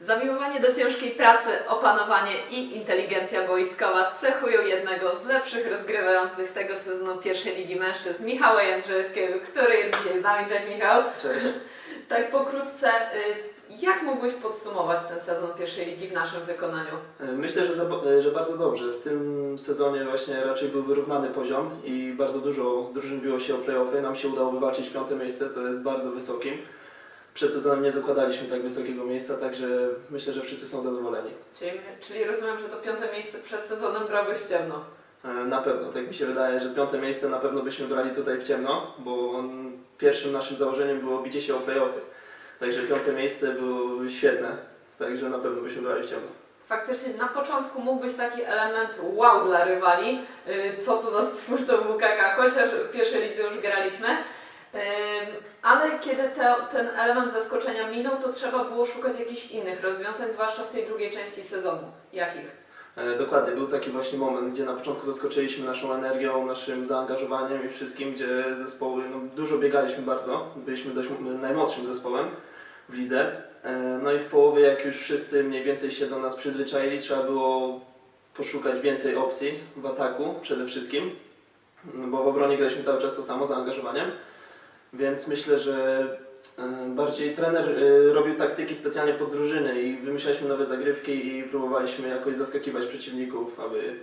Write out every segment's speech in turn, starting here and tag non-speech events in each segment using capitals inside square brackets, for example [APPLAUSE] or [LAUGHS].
Zamiłowanie do ciężkiej pracy, opanowanie i inteligencja boiskowa cechują jednego z lepszych rozgrywających tego sezonu pierwszej Ligi Mężczyzn, Michała Jędrzejewskiego, który jest dzisiaj z nami. Cześć Michał. Cześć. Tak pokrótce, y, jak mógłbyś podsumować ten sezon pierwszej ligi w naszym wykonaniu? Myślę, że, za, że bardzo dobrze. W tym sezonie właśnie raczej był wyrównany poziom i bardzo dużo drużyn biło się o playoffy. Nam się udało wywalczyć piąte miejsce, co jest bardzo wysokim. Przed sezonem nie zakładaliśmy tak wysokiego miejsca, także myślę, że wszyscy są zadowoleni. Czyli, czyli rozumiem, że to piąte miejsce przed sezonem brałbyś w ciemno. E, Na pewno, tak mi się wydaje, że piąte miejsce na pewno byśmy brali tutaj w ciemno, bo pierwszym naszym założeniem było bicie się o playoffy. Także piąte miejsce było świetne, także na pewno byśmy brali w ciemno. Faktycznie na początku mógł być taki element wow dla rywali, y, co to za stwór to WKK, chociaż w pierwszej lidze już graliśmy. Ale kiedy te, ten element zaskoczenia minął, to trzeba było szukać jakichś innych rozwiązań, zwłaszcza w tej drugiej części sezonu. Jakich? E, Dokładnie, był taki właśnie moment, gdzie na początku zaskoczyliśmy naszą energią, naszym zaangażowaniem i wszystkim, gdzie zespoły, no dużo biegaliśmy bardzo, byliśmy dość najmłodszym zespołem w lidze. E, No i w połowie, jak już wszyscy mniej więcej się do nas przyzwyczaili, trzeba było poszukać więcej opcji w ataku przede wszystkim, bo w obronie graliśmy cały czas to samo, zaangażowaniem. Więc myślę, że e, bardziej trener e, robił taktyki specjalnie pod drużyny i wymyślaliśmy nowe zagrywki i próbowaliśmy jakoś zaskakiwać przeciwników, aby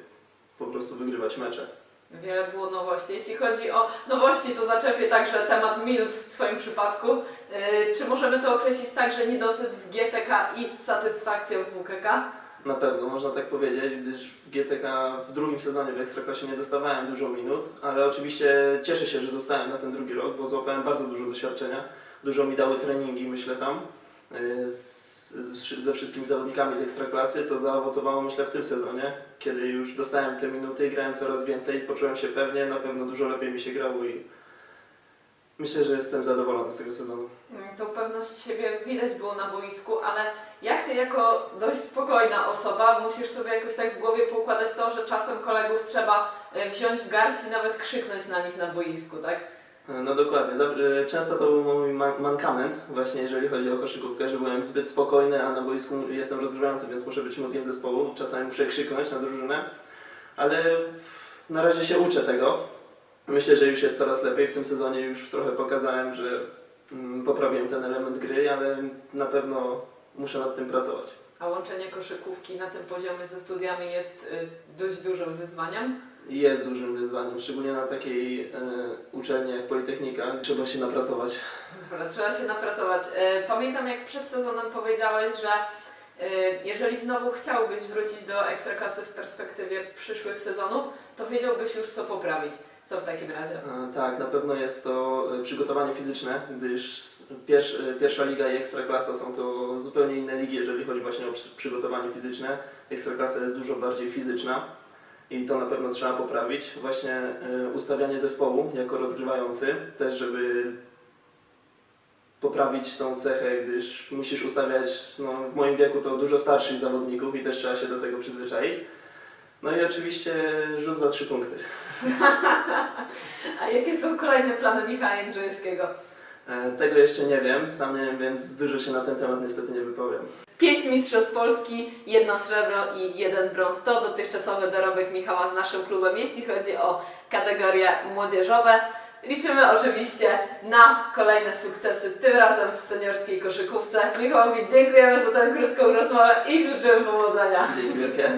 po prostu wygrywać mecze. Wiele było nowości. Jeśli chodzi o nowości, to zaczepię także temat minut w Twoim przypadku. Yy, Czy możemy to określić tak, że niedosyt w GTK i satysfakcja w WKK? Na pewno, można tak powiedzieć, gdyż w GTK w drugim sezonie w Ekstraklasie nie dostawałem dużo minut, ale oczywiście cieszę się, że zostałem na ten drugi rok, bo złapałem bardzo dużo doświadczenia. Dużo mi dały treningi, myślę tam, y, z, z, ze wszystkimi zawodnikami z Ekstraklasy, co zaowocowało myślę w tym sezonie, kiedy już dostałem te minuty, grałem coraz więcej, poczułem się pewnie, na pewno dużo lepiej mi się grało i myślę, że jestem zadowolony z tego sezonu. Tą pewność siebie widać było na boisku, ale jak ty jako dość spokojna osoba musisz sobie jakoś tak w głowie poukładać to, że czasem kolegów trzeba e, wziąć w garść i nawet krzyknąć na nich na boisku, tak? No dokładnie. Y, Często to był mój man- mankament, właśnie jeżeli chodzi o koszykówkę, że byłem zbyt spokojny, a na boisku jestem rozgrywający, więc muszę być mózgiem zespołu. Czasami muszę krzyknąć na drużynę, ale na razie się uczę tego. Myślę, że już jest coraz lepiej. W tym sezonie już trochę pokazałem, że mm, poprawiłem ten element gry, ale na pewno muszę nad tym pracować. A łączenie koszykówki na tym poziomie ze studiami jest y, dość dużym wyzwaniem. Jest dużym wyzwaniem, szczególnie na takiej e, uczelni jak Politechnika. Trzeba się napracować. Dobra, trzeba się napracować. E, Pamiętam jak przed sezonem powiedziałeś, że jeżeli znowu chciałbyś wrócić do Ekstraklasy w perspektywie przyszłych sezonów, to wiedziałbyś już co poprawić. Co w takim razie? E, Tak, na pewno jest to e, przygotowanie fizyczne, gdyż pierwsza liga i ekstraklasa są to zupełnie inne ligi, jeżeli chodzi właśnie o przy- przygotowanie fizyczne. Ekstraklasa jest dużo bardziej fizyczna i to na pewno trzeba poprawić. Właśnie e, ustawianie zespołu jako rozgrywający, też żeby poprawić tą cechę, gdyż musisz ustawiać, no, w moim wieku to dużo starszych zawodników i też trzeba się do tego przyzwyczaić. No i oczywiście rzut za trzy punkty. [LAUGHS] A jakie są kolejne plany Michała Jędrzejewskiego? E, Tego jeszcze nie wiem, sam nie wiem, więc dużo się na ten temat niestety nie wypowiem. Pięć mistrzostw Polski, jedno srebro i jeden brąz to dotychczasowy dorobek Michała z naszym klubem, jeśli chodzi o kategorie młodzieżowe. Liczymy oczywiście na kolejne sukcesy, tym razem w seniorskiej koszykówce. Michałowi dziękujemy za tę krótką rozmowę i życzymy powodzenia. Dzięki wielkie.